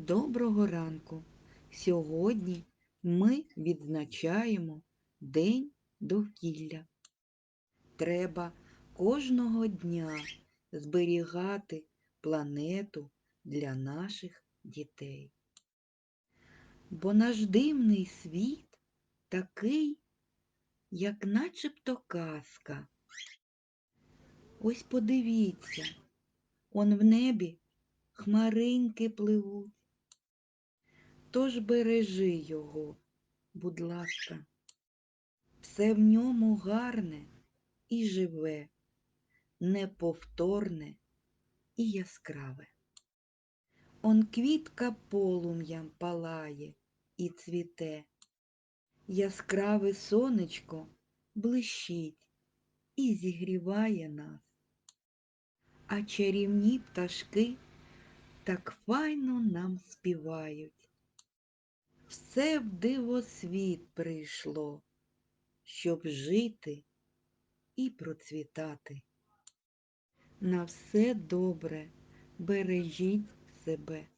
Доброго ранку! Сьогодні ми відзначаємо День довкілля. Треба кожного дня зберігати планету для наших дітей. Бо наш дивний світ такий, як начебто казка. Ось подивіться, он в небі хмаринки пливуть. Тож бережи його, будь ласка, все в ньому гарне і живе, неповторне і яскраве. Он квітка полум'ям палає і цвіте, яскраве сонечко блищить і зігріває нас, а чарівні пташки так файно нам співають. Все в дивосвіт прийшло, щоб жити і процвітати. На все добре бережіть себе.